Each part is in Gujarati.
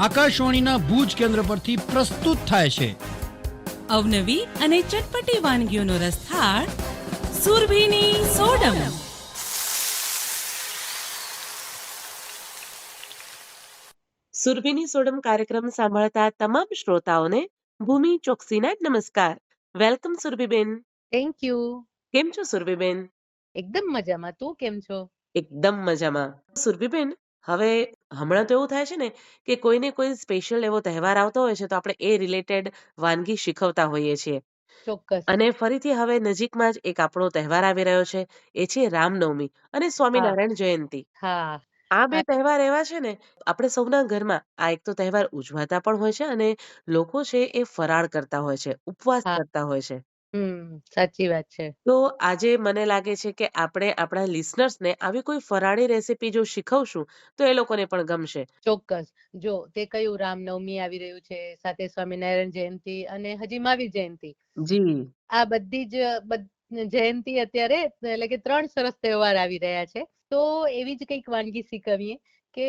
આકાશવાણીના ભુજ કેન્દ્ર પરથી પ્રસ્તુત થાય છે. અવનવી અને ચટપટી વાનગીઓનો રસથાળ સુરભીની સોડમ. સુરભીની સોડમ કાર્યક્રમ સાંભળતા તમામ શ્રોતાઓને ભૂમિ ચોકસીના નમસ્કાર. વેલકમ સુરભીબેન. થેન્ક યુ કેમ છો સુરભીબેન? એકદમ મજામાં. તું કેમ છો? એકદમ મજામાં. સુરભીબેન હવે હમણાં તો એવું થાય છે ને કે કોઈને કોઈ સ્પેશિયલ એવો તહેવાર આવતો હોય છે તો આપણે એ રિલેટેડ વાનગી શીખવતા હોઈએ છીએ. ચોક્કસ. અને ફરીથી હવે નજીકમાં જ એક આપણો તહેવાર આવી રહ્યો છે એ છે રામનવમી અને સ્વામિનારાયણ જયંતી. હા. આ બે. તહેવાર એવા છે ને આપણે સૌના ઘરમાં આ એક તો તહેવાર ઉજવાતા પણ હોય છે અને લોકો છે એ ફરાળ કરતા હોય છે ઉપવાસ હા. કરતા હોય છે. સાચી વાત છે. તો આજે મને લાગે છે કે આપણે આપણા listeners-ને આવી કોઈ ફરાળી રેસીપી જો શીખવશું તો એ લોકોને પણ ગમશે. ચોક્કસ. જો તે કયું રામનવમી આવી રહ્યું છે સાથે સ્વામિનારાયણ જયંતિ અને હજી મહાવીર જયંતિ. જી. આ બધી જ બધ- જયંતિ અત્યારે એટલે કે ત્રણ સરસ તહેવાર આવી રહ્યા છે. તો એવી જ કંઈક વાનગી શીખવીએ કે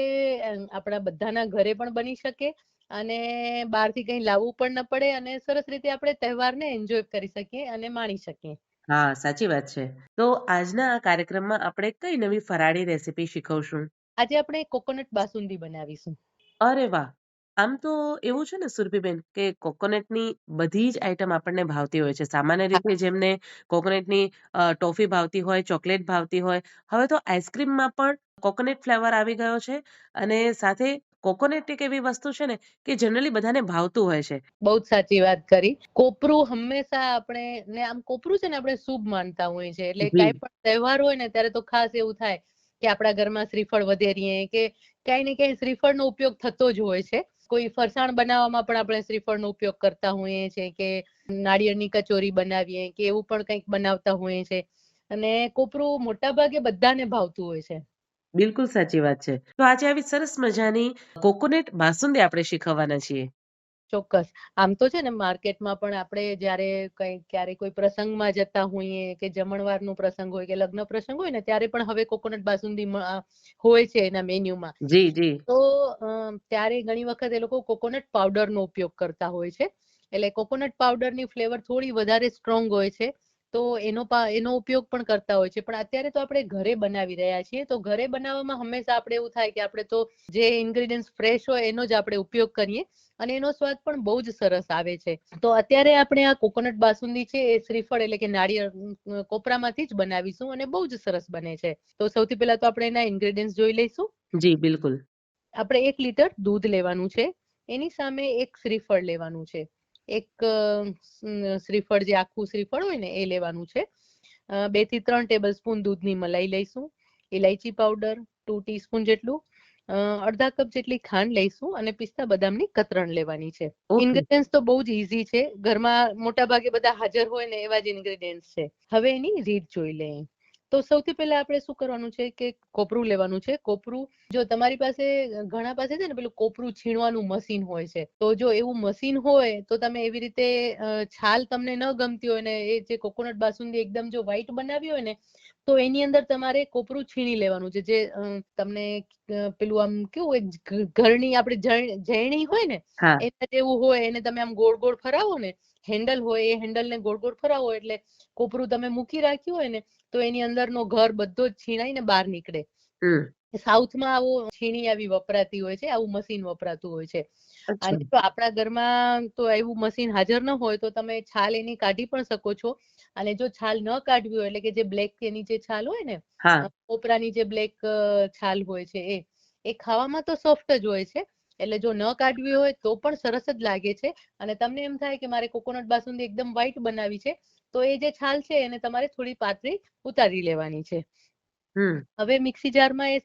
આપણા બધાના ઘરે પણ બની શકે અને બહારથી કંઈ લાવવું પણ ન પડે અને સરસ રીતે આપણે તહેવારને એન્જોય કરી શકીએ અને માણી શકીએ. હા સાચી વાત છે. તો આજના આ કાર્યક્રમમાં આપણે કઈ નવી ફરાળી રેસીપી શીખવશું? આજે આપણે કોકોનટ બાસુંદી બનાવીશું. અરે વાહ! આમ તો એવું છે ને સુરભીબેન કે કોકોનટની બધી જ આઈટમ આપણને ભાવતી હોય છે. સામાન્ય રીતે જેમને કોકોનટની અ, ટોફી ભાવતી હોય ચોકલેટ ભાવતી હોય હવે તો આઈસ્ક્રીમમાં પણ કોકોનટ ફ્લેવર આવી ગયો છે અને સાથે કોકોનટ એક એવી વસ્તુ છે ને કે જનરલી બધાને ભાવતું હોય છે. બહુ જ સાચી વાત કરી. કોપરું હંમેશા આપણે ને આમ કોપરું છે ને આપણે શુભ માનતા હોય છે. એટલે કઈ પણ તહેવાર હોય ને ત્યારે તો ખાસ એવું થાય કે આપણા ઘરમાં શ્રીફળ વધેરીએ કે કઈ ને ક્યાંય શ્રીફળનો ઉપયોગ થતો જ હોય છે. કોઈ ફરસાણ બનાવવામાં પણ આપણે શ્રીફળનો ઉપયોગ કરતા હોઈએ છીએ કે નાળિયેરની કચોરી બનાવીએ કે એવું પણ કંઈક બનાવતા હોઈએ છે. અને કોપરું મોટા ભાગે બધાને ભાવતું હોય છે. બિલકુલ સાચી વાત છે. તો આજે આવી સરસ મજાની કોકોનટ બાસુંદી આપણે શીખવવાના છીએ. ચોક્કસ. આમ તો છે ને માર્કેટમાં પણ આપણે જ્યારે કઈ ક્યારે કોઈ પ્રસંગમાં જતા હોઈએ કે જમણવારનો પ્રસંગ હોય કે લગ્ન પ્રસંગ હોય ને ત્યારે પણ હવે કોકોનટ બાસુંદી હોય છે એના મેન્યુમાં. જી જી. તો ત્યારે ઘણી વખત એ લોકો કોકોનટ પાવડરનો ઉપયોગ કરતા હોય છે. એટલે કોકોનટ પાવડરની ફ્લેવર થોડી વધારે સ્ટ્રોંગ હોય છે. તો એનો એનો ઉપયોગ પણ કરતા હોય છે. પણ અત્યારે તો આપણે ઘરે બનાવી રહ્યા છીએ. તો ઘરે બનાવવામાં હંમેશા આપણે એવું થાય કે આપણે તો જે ઇન્ગ્રેડિયન્ટ્સ ફ્રેશ હોય એનો જ આપણે ઉપયોગ કરીએ અને એનો સ્વાદ પણ બહુ જ સરસ આવે છે. તો અત્યારે આપણે આ કોકોનટ બાસુંદી છે એ શ્રીફળ એટલે કે નાળિયેર કોપરામાંથી જ બનાવીશું અને બહુ જ સરસ બને છે. તો સૌથી પહેલા તો આપણે એના ઇન્ગ્રેડિયન્ટ્સ જોઈ લઈશું. જી બિલકુલ. આપણે એક લીટર દૂધ લેવાનું છે. એની સામે એક શ્રીફળ લેવાનું છે. એક શ્રીફળ જે આખું શ્રીફળ હોય ને એ લેવાનું છે. બેથી ત્રણ ટેબલ સ્પૂન દૂધની મલાઈ લઈશું ઇલાયચી પાવડર ટુ ટીસ્પૂન જેટલું અડધા કપ જેટલી ખાંડ લઈશું અને પિસ્તા બદામની કતરણ લેવાની છે. ઇન્ગ્રેડિયન્ટ્સ તો બહુ જ ઈઝી છે. ઘરમાં મોટા ભાગે બધા હાજર હોય ને એવા જ ઇન્ગ્રેડિયન્ટ્સ છે. હવે એની રીત જોઈ લઈએ. તો સૌથી પહેલા આપણે શું કરવાનું છે કે કોપરું લેવાનું છે. કોપરું જો તમારી પાસે ઘણા પાસે છે ને પેલું કોપરું છીણવાનું મશીન હોય છે. તો જો એવું મશીન હોય તો તમે એવી રીતે છાલ તમને ન ગમતી હોય ને એ જે કોકોનટ બાસુંદી એકદમ જો વ્હાઈટ બનાવી હોય ને તો એની અંદર તમારે કોપરું છીણી લેવાનું છે. જે તમને પેલું આમ કેવું ઘરની આપણે ઝેણી હોય ને એના જેવું હોય એને તમે આમ ગોળ ગોળ ફરાવો ને હેન્ડલ હોય એ હેન્ડલ ને ગોળ ગોળ ફરાવો એટલે કોપરું તમે મૂકી રાખ્યું હોય ને તો એની અંદરનો ઘર બધો જ છીણાઈને બહાર નીકળે. સાઉથમાં આવું છીણી આવી વપરાતી હોય છે આવું મશીન વપરાતું હોય છે. અને તો આપણા ઘરમાં તો એવું મશીન હાજર ન હોય તો તમે છાલ એની કાઢી પણ શકો છો. અને જો છાલ ન કાઢવી હોય એટલે કે જે બ્લેક એની જે છાલ હોય ને કોપરાની જે બ્લેક છાલ હોય છે એ એ ખાવામાં તો સોફ્ટ જ હોય છે. એટલે જો ન કાઢવી હોય તો પણ સરસ જ લાગે છે. અને તમને એમ થાય કે મારે કોકોનટ બાસુંદી એકદમ વ્હાઈટ બનાવી છે તો એ જે છાલ છે એને તમારે થોડી પાતળી ઉતારી લેવાની છે. હવે મિક્સી જારમાં એ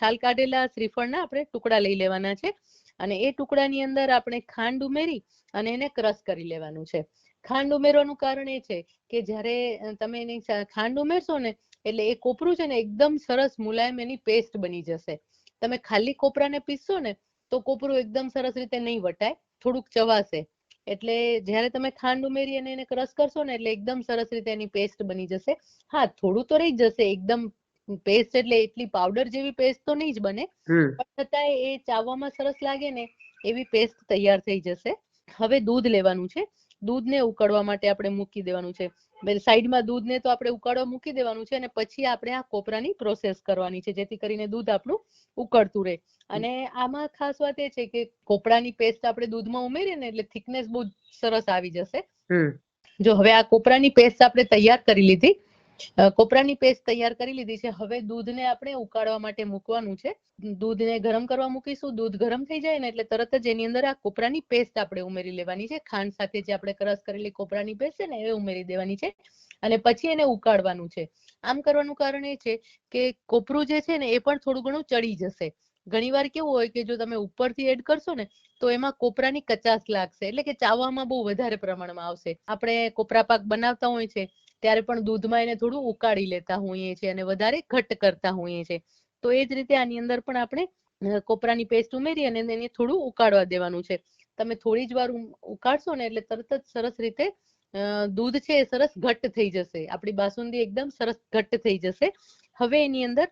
છાલ કાઢેલા શ્રીફળના આપણે ટુકડા લઈ લેવાના છે. અને એ ટુકડાની અંદર આપણે ખાંડ ઉમેરી અને એને ક્રશ કરી લેવાનું છે. ખાંડ ઉમેરવાનું કારણ એ છે કે જ્યારે તમે એની ખાંડ ઉમેરશો ને એટલે એ કોપરું છે ને એકદમ સરસ મુલાયમ એની પેસ્ટ બની જશે. તમે ખાલી કોપરાને પીસશો ને તો કોપરું એકદમ સરસ રીતે નહીં વટાય થોડુંક ચવાશે. એટલે જ્યારે તમે ખાંડ ઉમેરી અને એને ક્રશ કરશો ને એટલે એકદમ સરસ રીતે એની પેસ્ટ બની જશે. હા થોડું તો રહી જશે એકદમ પેસ્ટ એટલે એટલી પાવડર જેવી પેસ્ટ તો નહીં જ બને. પણ છતાંય એ ચાવવામાં સરસ લાગે ને એવી પેસ્ટ તૈયાર થઈ જશે. હવે દૂધ લેવાનું છે. દૂધને ઉકળવા માટે આપણે મૂકી દેવાનું છે. સાઈડમાં દૂધને તો આપણે ઉકાળવા મૂકી દેવાનું છે અને પછી આપણે આ કોપરાની પ્રોસેસ કરવાની છે જેથી કરીને દૂધ આપણું ઉકળતું રહે. અને આમાં ખાસ વાત એ છે કે કોપરાની પેસ્ટ આપણે દૂધમાં ઉમેરીએ ને એટલે થિકનેસ બહુ સરસ આવી જશે. જો હવે આ કોપરાની પેસ્ટ આપણે તૈયાર કરી લીધી કોપરાની પેસ્ટ તૈયાર કરી લીધી છે. હવે દૂધને આપણે ઉકાળવા માટે મૂકવાનું છે. દૂધને ગરમ કરવા મૂકીશું. દૂધ ગરમ થઈ જાય ને એટલે તરત જ એની અંદર આ કોપરાની પેસ્ટ આપણે ઉમેરી લેવાની છે. ખાંડ સાથે જે આપણે ક્રશ કરેલી કોપરાની પેસ્ટ છે ને, એ ઉમેરી દેવાની છે અને પછી એને ઉકાળવાનું છે. આમ કરવાનું કારણ એ છે કે કોપરું જે છે ને, એ પણ થોડું ઘણું ચડી જશે. ઘણીવાર કેવું હોય કે જો તમે ઉપરથી એડ કરશો ને, તો એમાં કોપરાની કચાસ લાગશે. એટલે કે ચાવવામાં બહુ વધારે પ્રમાણમાં આવશે. આપણે કોપરા પાક બનાવતા હોય છે ત્યારે પણ દૂધમાં એને થોડું ઉકાળી લેતા હોઈએ છીએ અને વધારે ઘટ્ટ કરતા હોઈએ છીએ. તો એ જ રીતે આની અંદર પણ આપણે કોપરાની પેસ્ટ ઉમેરી અને એને થોડું ઉકાળવા દેવાનું છે. તમે થોડી જ વાર ઉકાળશો ને એટલે તરત જ સરસ રીતે દૂધ છે એ સરસ ઘટ્ટ થઈ જશે. આપણી બાસુંદી એકદમ સરસ ઘટ્ટ થઈ જશે. હવે એની અંદર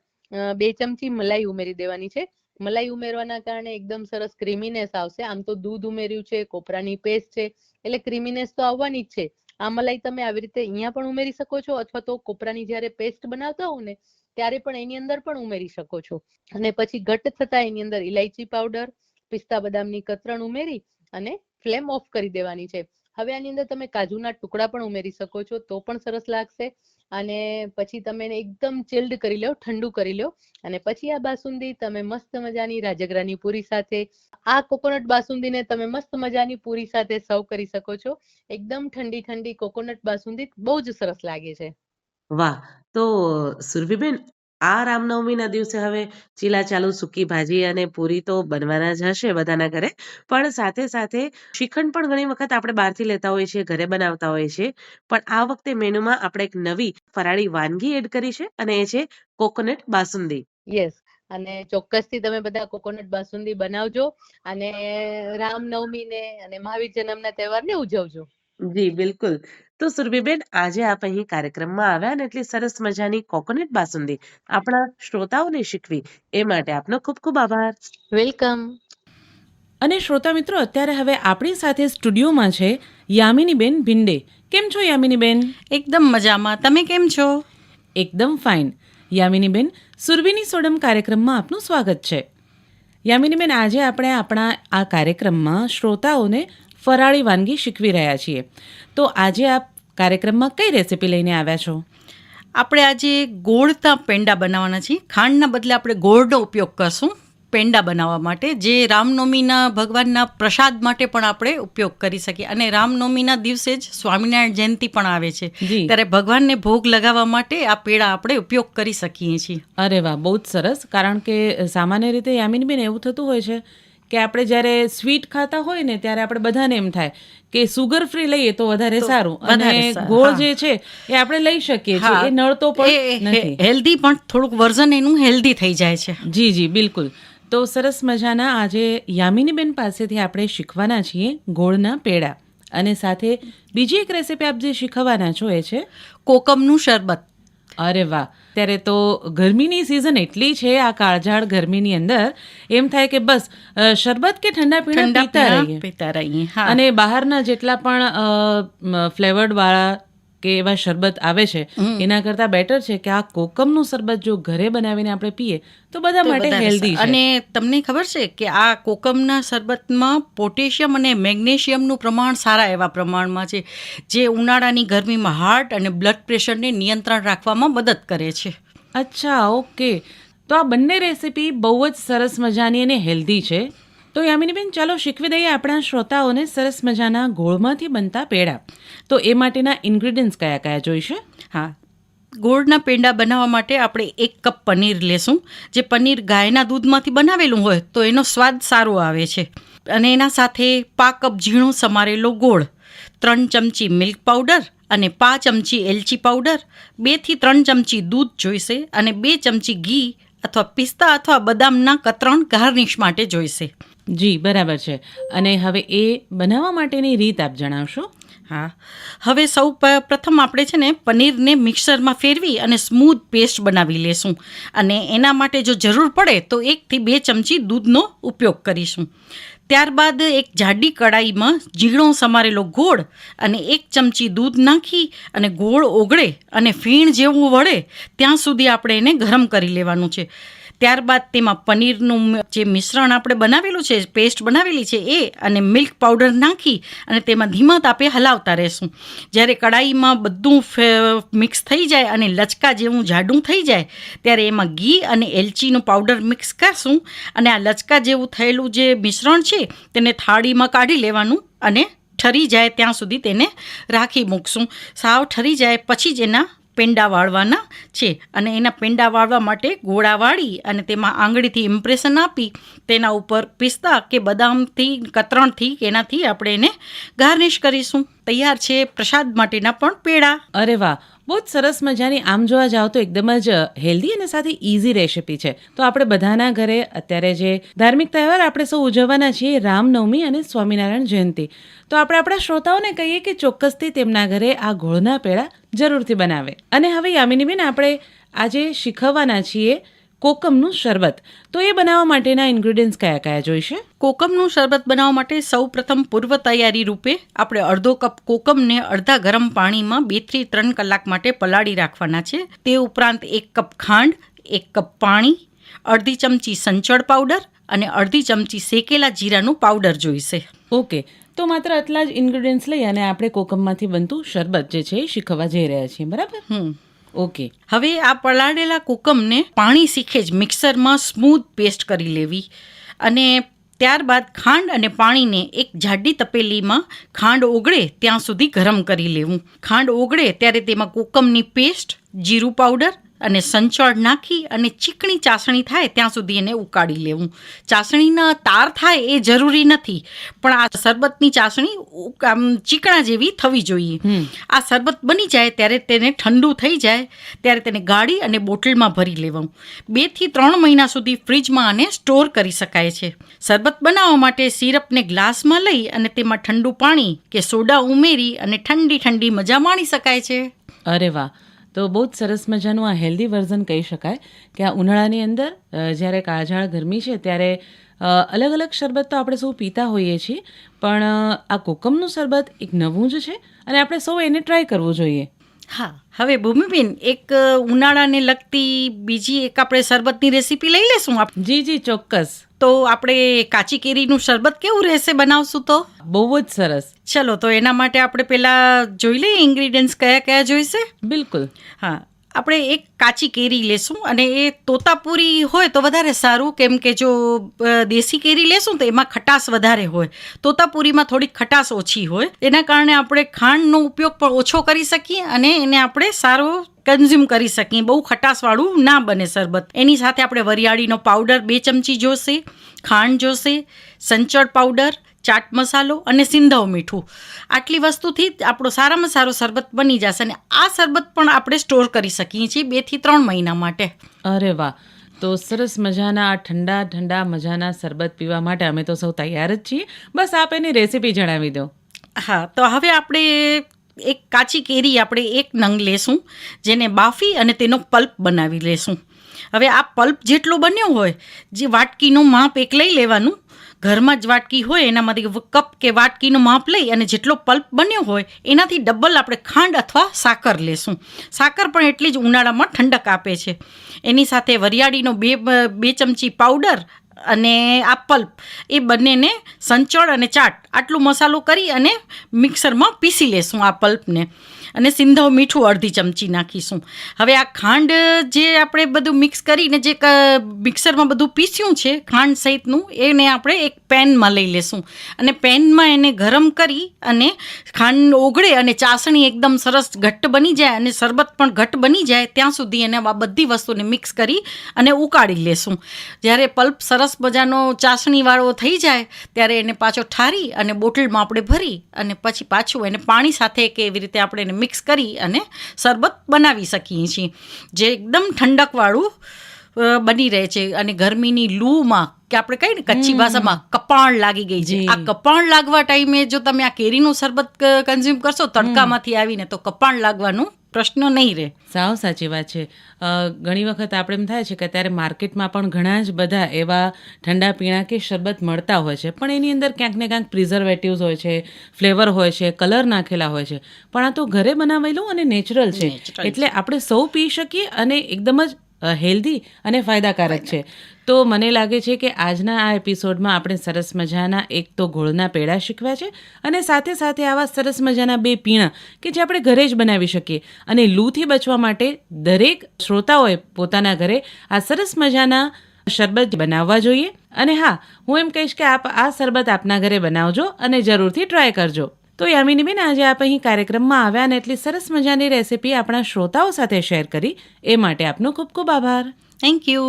બે ચમચી મલાઈ ઉમેરી દેવાની છે. મલાઈ ઉમેરવાના કારણે એકદમ સરસ ક્રીમીનેસ આવશે. આમ તો દૂધ ઉમેર્યું છે, કોપરાની પેસ્ટ છે, એટલે ક્રીમીનેસ તો આવવાની જ છે. આ મલાઈ તમે આવી રીતે અહીંયા પણ ઉમેરી શકો છો અથવા તો કોપરાની જ્યારે પેસ્ટ બનાવતા હો ને, ત્યારે પણ એની અંદર પણ ઉમેરી શકો છો. અને પછી ઘટ્ટ થતા એની અંદર ઇલાયચી પાવડર, પિસ્તા બદામની કતરણ ઉમેરી અને ફ્લેમ ઓફ કરી દેવાની છે. હવે આની અંદર તમે કાજુના ટુકડા પણ ઉમેરી શકો છો, તો પણ સરસ લાગશે. અને પછી તમે એકદમ ચિલ્ડ કરી લો, ઠંડુ કરી લો. અને પછી આ બાસુંદી તમે મસ્ત મજાની રાજગરાની પૂરી સાથે, આ કોકોનટ બાસુંદીને તમે મસ્ત મજાની પૂરી સાથે સર્વ કરી શકો છો. એકદમ ઠંડી ઠંડી કોકોનટ બાસુંદી બહુ જ સરસ લાગે છે. વાહ! તો સુરભીબેન આ રામનવમીના દિવસે હવે ચીલા ચાલુ સૂકી ભાજી અને પૂરી તો બનવાના જ હશે બધાના ઘરે. પણ સાથે સાથે શ્રીખંડ પણ ઘણી વખત આપણે બહારથી લેતા હોઈએ છીએ ઘરે બનાવતા હોઈએ છીએ. પણ આ વખતે મેનુમાં આપણે એક નવી ફરાળી વાનગી એડ કરી છે અને એ છે કોકોનટ બાસુંદી. યસ અને ચોક્કસથી તમે બધા કોકોનટ બાસુંદી બનાવજો અને રામનવમીને અને મહાવીર જન્મના તહેવારને ઉજવજો. જી બિલકુલ. તો સુરભીબેન આજે આપ અહીં કાર્યક્રમમાં આવ્યા અને એટલી સરસ મજાની કોકોનટ બાસુંદી આપણા શ્રોતાઓને શીખવી. એ માટે આપનો ખૂબ ખૂબ આભાર. વેલકમ. અને શ્રોતા મિત્રો અત્યારે હવે આપણી સાથે સ્ટુડિયોમાં છે યામિનીબેન ભિંડે. કેમ છો યામિનીબેન? એકદમ મજામાં. તમે કેમ છો? એકદમ ફાઇન. યામિનીબેન સુરભીની સોડમ કાર્યક્રમમાં આપનું સ્વાગત છે. યામિનીબેન આજે આપણે આપણા આ કાર્યક્રમમાં શ્રોતાઓને ફરાળી વાનગી શીખવી રહ્યા છીએ. તો આજે આપ કાર્યક્રમમાં કઈ રેસિપી લઈને આવ્યા છો? આપણે આજે ગોળના પેંડા બનાવવાના છીએ. ખાંડના બદલે આપણે ગોળનો ઉપયોગ કરશું પેંડા બનાવવા માટે જે રામનવમીના ભગવાનના પ્રસાદ માટે પણ આપણે ઉપયોગ કરી શકીએ. અને રામનવમીના દિવસે જ સ્વામિનારાયણ જયંતિ પણ આવે છે. ત્યારે ભગવાનને ભોગ લગાવવા માટે આ પેડા આપણે ઉપયોગ કરી શકીએ છીએ. અરે વાહ બહુ જ સરસ. કારણ કે સામાન્ય રીતે યામિનીબેન એવું થતું હોય છે કે આપણે જ્યારે સ્વીટ ખાતા હોય ને ત્યારે આપણે બધાને એમ થાય કે સુગર ફ્રી લઈએ તો વધારે સારું. અને ગોળ જે છે એ આપણે લઈ શકીએ છીએ. એ નળતો પણ નથી. હેલ્ધી પણ થોડુંક વર્ઝન એનું હેલ્ધી થઈ જાય છે. જી જી બિલકુલ. તો સરસ મજાના આજે યામિનીબેન પાસેથી આપણે શીખવાના છીએ ગોળના પેડા. અને સાથે બીજી એક રેસીપી આપ જે શીખવવાના છો એ છે? કોકમનું શરબત. અરે વાહ. ત્યારે તો ગરમીની સિઝન એટલી છે આ કાળઝાળ ગરમીની અંદર એમ થાય કે બસ શરબત કે ઠંડા પીણા પીતા રહીએ. પીતા રહીએ અને બહારના જેટલા પણ ફ્લેવર્ડ વાળા કે એવા શરબત આવે છે એના કરતાં બેટર છે કે આ કોકમનું શરબત જો ઘરે બનાવીને આપણે પીએ તો બધા માટે હેલ્ધી અને તમને ખબર છે કે આ કોકમના શરબતમાં પોટેશિયમ અને મેગ્નેશિયમનું પ્રમાણ સારા એવા પ્રમાણમાં છે જે ઉનાળાની ગરમીમાં હાર્ટ અને બ્લડ પ્રેશરને નિયંત્રણ રાખવામાં મદદ કરે છે. અચ્છા ઓકે તો આ બંને રેસીપી બહુ જ સરસ મજાની અને હેલ્ધી છે. તો યામિનીબેન, ચાલો શીખવી દઈએ આપણા શ્રોતાઓને સરસ મજાના ગોળમાંથી બનતા પેડા. તો એ માટેના ઇન્ગ્રીડિયન્ટ્સ કયા કયા જોઈશે? હા. ગોળના પેંડા બનાવવા માટે આપણે એક કપ પનીર લેશું. જે પનીર ગાયના દૂધમાંથી બનાવેલું હોય તો એનો સ્વાદ સારો આવે છે. અને એના સાથે પા કપ ઝીણો સમારેલો ગોળ, ત્રણ ચમચી મિલ્ક પાવડર અને પા ચમચી એલચી પાવડર, બેથી ત્રણ ચમચી દૂધ જોઈશે અને બે ચમચી ઘી અથવા પિસ્તા અથવા બદામના કતરણ ગાર્નિશ માટે જોઈશે. જી, બરાબર છે. અને હવે એ બનાવવા માટેની રીત આપ જણાવશો? હા. હવે સૌ પ્રથમ આપણે છે ને પનીરને મિક્સરમાં ફેરવી અને સ્મૂથ પેસ્ટ બનાવી લેશું. અને એના માટે જો જરૂર પડે તો એકથી બે ચમચી દૂધનો ઉપયોગ કરીશું. ત્યારબાદ એક જાડી કડાઈમાં ઝીણો સમારેલો ગોળ અને એક ચમચી દૂધ નાખી અને ગોળ ઓગળે અને ફીણ જેવું વળે, ત્યાં સુધી આપણે એને ગરમ કરી લેવાનું છે. ત્યારબાદ તેમાં પનીરનું જે મિશ્રણ આપણે બનાવેલું છે પેસ્ટ બનાવેલી છે, એ અને મિલ્ક પાવડર નાખી અને તેમાં ધીમા તાપે હલાવતા રહેશું. જ્યારે કડાઈમાં બધું મિક્સ થઈ જાય અને લચકા જેવું જાડું થઈ જાય, ત્યારે એમાં ઘી અને એલચીનું પાવડર મિક્સ કરશું અને આ લચકા જેવું થયેલું જે મિશ્રણ છે, તેને થાળીમાં કાઢી લેવાનું અને ઠરી જાય ત્યાં સુધી તેને રાખી મૂકશું. સાવ ઠરી જાય પછી જ એના પેંડા વાળવાના છે. અને એના પેંડા વાળવા માટે ગોળા વાળી અને તેમાં આંગળીથી ઇમ્પ્રેશન આપી તેના ઉપર પિસ્તા કે બદામથી, કતરણથી, એનાથી આપણે એને ગાર્નિશ કરીશું. તૈયાર છે પ્રસાદ માટેના પણ પેડા. અરે વાહ! બહુ જ સરસ મજાની આમ જોવા જાઓ તો એકદમ જ હેલ્ધી અને સાથે ઇઝી રેસિપી છે. તો આપણે બધાના ઘરે અત્યારે જે ધાર્મિક તહેવાર આપણે સૌ ઉજવવાના છીએ રામનવમી અને સ્વામિનારાયણ જયંતિ. તો આપણે આપણા શ્રોતાઓને કહીએ કે ચોક્કસથી તેમના ઘરે આ ગોળના પેડા જરૂરથી બનાવે. અને હવે યામિનીબેન આપણે આજે શીખવવાના છીએ કોકમનું શરબત. તો એ બનાવવા માટેના ઇન્ગ્રીડિયન્ટ્સ કયા કયા જોઈશે? કોકમનું શરબત બનાવવા માટે સૌ પ્રથમ પૂર્વ તૈયારી રૂપે આપણે અડધો કપ કોકમને અડધા ગરમ પાણીમાં બેથી ત્રણ કલાક માટે પલાળી રાખવાના છે. તે ઉપરાંત એક કપ ખાંડ એક કપ પાણી અડધી ચમચી સંચળ પાવડર અને અડધી ચમચી શેકેલા જીરાનું પાવડર જોઈશે. ઓકે. તો માત્ર આટલા જ ઇન્ગ્રીડિયન્ટ્સ લઈ અને આપણે કોકમમાંથી બનતું શરબત જે છે એ શીખવવા જઈ રહ્યા છીએ બરાબર? હમ. ઓકે. હવે આ પલાળેલા કોકમને પાણી શીખે જ મિક્સરમાં સ્મૂથ પેસ્ટ કરી લેવી અને ત્યારબાદ ખાંડ અને પાણીને એક જાડી તપેલીમાં ખાંડ ઓગળે ત્યાં સુધી ગરમ કરી લેવું. ખાંડ ઓગળે ત્યારે તેમાં કોકમની પેસ્ટ, જીરું પાવડર અને સંચળ નાખી અને ચીકણી ચાસણી થાય ત્યાં સુધી એને ઉકાળી લેવું. ચાસણીના તાર થાય એ જરૂરી નથી પણ આ શરબતની ચાસણી ઉક- આમ ચીકણા જેવી થવી જોઈએ. આ શરબત બની જાય ત્યારે તેને ઠંડુ થઈ જાય ત્યારે તેને ગાળી અને બોટલમાં ભરી લેવું. બેથી ત્રણ મહિના સુધી ફ્રીજમાં આને સ્ટોર કરી શકાય છે. શરબત બનાવવા માટે સિરપને ગ્લાસમાં લઈ અને તેમાં ઠંડુ પાણી કે સોડા ઉમેરી અને ઠંડી ઠંડી મજા માણી શકાય છે. અરે વાહ. તો બહુ જ સરસ મજાનું આ હેલ્ધી વર્ઝન કહી શકાય કે આ ઉનાળાની અંદર જ્યારે કાળઝાળ ગરમી છે ત્યારે અલગ અલગ શરબત તો આપણે સૌ પીતા હોઈએ છીએ પણ આ કોકમનું શરબત એક નવું જ છે અને આપણે સૌ એને ટ્રાય કરવું જોઈએ. હા હવે ભૂમિબેન એક ઉનાળાને લગતી બીજી એક આપણે શરબતની રેસીપી લઈ લેશું આપ જી જી ચોક્કસ. તો આપણે કાચી કેરીનું શરબત કેવું રહેશે બનાવશું તો? બહુ જ સરસ. ચલો તો એના માટે આપણે પહેલાં જોઈ લઈએ ઇન્ગ્રીડિયન્ટ્સ કયા કયા જોઈશે? બિલકુલ. હા આપણે એક કાચી કેરી લેશું અને એ તોતાપુરી હોય તો વધારે સારું કેમ કે જો દેશી કેરી લેશું તો એમાં ખટાશ વધારે હોય. તોતાપુરીમાં થોડીક ખટાશ ઓછી હોય. એના કારણે આપણે ખાંડનો ઉપયોગ પણ ઓછો કરી શકીએ અને એને આપણે સારો કન્ઝ્યુમ કરી શકીએ. બહુ ખટાશવાળું ના બને શરબત. એની સાથે આપણે વરિયાળીનો પાવડર બે ચમચી જોશે ખાંડ જોશે સંચળ પાવડર ચાટ મસાલો અને સિંધવ મીઠું. આટલી વસ્તુથી જ આપણો સારામાં સારો શરબત બની જશે અને આ શરબત પણ આપણે સ્ટોર કરી શકીએ છીએ બેથી ત્રણ મહિના માટે. અરે વાહ! તો સરસ મજાના આ ઠંડા ઠંડા મજાના શરબત પીવા માટે અમે તો સૌ તૈયાર જ છીએ. બસ આપ એની રેસીપી જણાવી દો. હા તો હવે આપણે એક કાચી કેરી આપણે એક નંગ લેશું, જેને બાફી અને તેનો પલ્પ બનાવી લેશું. હવે આ પલ્પ જેટલો બન્યો હોય, જે વાટકીનું માપ એક લઈ લેવાનું. ઘરમાં જ વાટકી હોય, એનામાંથી કપ કે વાટકીનું માપ લઈ અને જેટલો પલ્પ બન્યો હોય, એનાથી ડબલ આપણે ખાંડ અથવા સાકર લેશું. સાકર પણ એટલી જ ઉનાળામાં ઠંડક આપે છે. એની સાથે વરિયાળીનો બે બે ચમચી પાવડર અને આ પલ્પ એ બંનેને સંચળ અને ચાટ. આટલું મસાલો કરી અને મિક્સરમાં પીસી લેશું આ પલ્પને. અને સિંધવ મીઠું અડધી ચમચી નાખીશું. હવે આ ખાંડ જે આપણે બધું મિક્સ કરીને જે મિક્સરમાં બધું પીસ્યું છે, ખાંડ સહિતનું, એને આપણે એક પેનમાં લઈ લેશું. અને પેનમાં એને ગરમ કરી અને ખાંડ ઓગળે અને ચાસણી એકદમ સરસ ઘટ્ટ બની જાય અને શરબત પણ ઘટ્ટ બની જાય, ત્યાં સુધી એને આ બધી વસ્તુને મિક્સ કરી અને ઉકાળી લેશું. જ્યારે પલ્પ સરસ મજાનો ચાસણીવાળો થઈ જાય, ત્યારે એને પાછો ઠારી અને બોટલમાં આપણે ભરી અને પછી પાછું એને પાણી સાથે કે એવી રીતે આપણે એને મિક્સ કરી અને શરબત બનાવી શકીએ છીએ. જે એકદમ ઠંડકવાળું બની રહે છે. અને ગરમીની લૂમાં કે આપણે કહીએ ને કચ્છી ભાષામાં કપાણ લાગી ગઈ છે. આ કપાણ લાગવા ટાઈમે જો તમે આ કેરીનું શરબત કન્ઝ્યુમ કરશો તડકામાંથી આવીને તો કપાણ લાગવાનું પ્રશ્ન નહીં રહે. સાવ સાચી વાત છે. ઘણી વખત આપણે એમ થાય છે કે અત્યારે માર્કેટમાં પણ ઘણા જ બધા એવા ઠંડા પીણા કે શરબત મળતા હોય છે. પણ એની અંદર ક્યાંક ને ક્યાંક પ્રિઝર્વેટિવ્સ હોય છે ફ્લેવર હોય છે કલર નાખેલા હોય છે. પણ આ તો ઘરે બનાવેલું અને નેચરલ છે. એટલે આપણે સૌ પી શકીએ અને એકદમ જ હેલ્ધી અને ફાયદાકારક છે. તો મને લાગે છે કે આજના આ એપિસોડમાં આપણે સરસ મજાના એક તો ગોળના પેડા શીખવ્યા છે અને સાથે સાથે આવા સરસ મજાના બે પીણા કે જે આપણે ઘરે જ બનાવી શકીએ. અને લૂથી બચવા માટે દરેક શ્રોતાઓએ પોતાના ઘરે આ સરસ મજાના શરબત બનાવવા જોઈએ. અને હા, હું એમ કહીશ કે આપ આ શરબત આપના ઘરે બનાવજો અને જરૂરથી ટ્રાય કરજો. તો યામિનીબેન આજે આપ અહીં કાર્યક્રમમાં આવ્યા અને એટલી સરસ મજાની રેસીપી આપણા શ્રોતાઓ સાથે શેર કરી. એ માટે આપનો ખૂબ ખૂબ આભાર. થેન્ક યુ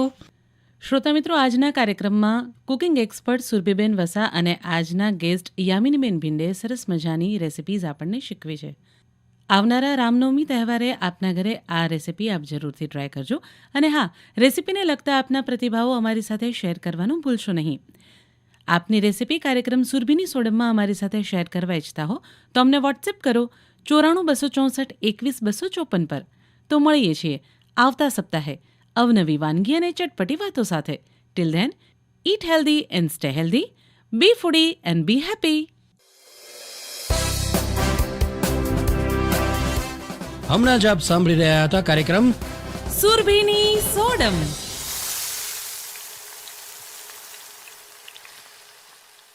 શ્રોતા મિત્રો આજના કાર્યક્રમમાં કુકિંગ એક્સપર્ટ સુરભીબેન વસા અને આજના ગેસ્ટ યામિનીબેન ભિંડે સરસ મજાની રેસિપીઝ આપણને શીખવી છે. આવનારા રામનવમી તહેવારે આપના ઘરે આ રેસિપી આપ જરૂરથી ટ્રાય કરજો. અને હા રેસિપીને લગતા આપના પ્રતિભાવો અમારી સાથે શેર કરવાનું ભૂલશો નહીં. આપની રેસિપી કાર્યક્રમ સુરભીની સોડમમાં અમારી સાથે શેર કરવા ઈચ્છતા હો તો અમને વોટ્સએપ કરો ચોરાણું બસો ચોસઠ એકવીસ બસો ચોપન પર. તો મળીએ છીએ આવતા સપ્તાહે અવનવી વાનગી અને ચટપટી વાતો સાથે. Till then eat healthy and stay healthy be foodie and be happy હમણાં જ આપ સાંભળી રહ્યા હતા કાર્યક્રમ સુરભીની સોડમ.